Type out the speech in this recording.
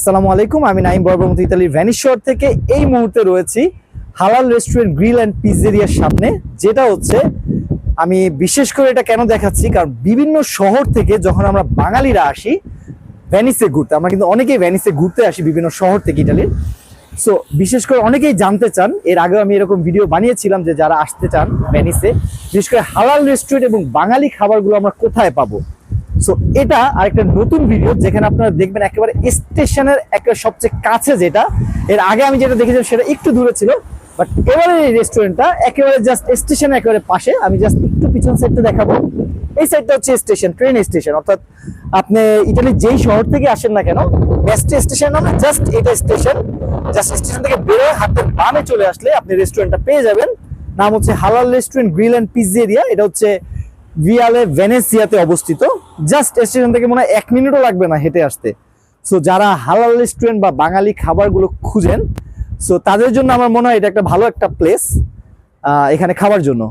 আসসালামু আলাইকুম, আমি নাইম বর্বমতি ইতালির ভ্যানিশর থেকে এই মুহূর্তে রয়েছি হালাল রেস্টুরেন্ট গ্রিল অ্যান্ড পিজেরিয়ার সামনে, যেটা হচ্ছে আমি বিশেষ করে এটা কেন দেখাচ্ছি, কারণ বিভিন্ন শহর থেকে যখন আমরা বাঙালিরা আসি, ভ্যানিসে ঘুরতে, আমরা কিন্তু অনেকেই ভ্যানিসে ঘুরতে আসি বিভিন্ন শহর থেকে ইটালির সো বিশেষ করে অনেকেই জানতে চান, এর আগে আমি এরকম ভিডিও বানিয়েছিলাম যে যারা আসতে চান ভ্যানিসে, বিশেষ করে হালাল রেস্টুরেন্ট এবং বাঙালি খাবারগুলো আমরা কোথায় পাবো? সো এটা আরেকটা নতুন ভিডিও যেখানে আপনারা দেখবেন একেবারে স্টেশনের একেবারে সবচেয়ে কাছে যেটা। এর আগে আমি যেটা দেখেছিলাম সেটা একটু দূরে ছিল বাট এবারে এই রেস্টুরেন্টটা একেবারে জাস্ট স্টেশনের একেবারে পাশে। আমি জাস্ট একটু পিছন সাইডটা দেখাবো। এই সাইডটা হচ্ছে স্টেশন ট্রেন স্টেশন অর্থাৎ আপনি ইটালির যেই শহর থেকে আসেন না কেন বেস্ট স্টেশন না জাস্ট এটা স্টেশন জাস্ট স্টেশন থেকে বেরোয় হাতের বামে চলে আসলে আপনি রেস্টুরেন্টটা পেয়ে যাবেন। নাম হচ্ছে হালাল রেস্টুরেন্ট গ্রিল অ্যান্ড পিজ্জেরিয়া এটা হচ্ছে ভিয়ালে ভেনেসিয়াতে অবস্থিত। জাস্ট স্টেশন থেকে মনে হয় এক মিনিটও লাগবে না হেঁটে আসতে। সো যারা হালাল রেস্টুরেন্ট বা বাঙালি খাবারগুলো খুঁজেন সো তাদের জন্য আমার মনে হয় এটা একটা ভালো একটা প্লেস এখানে খাবার জন্য।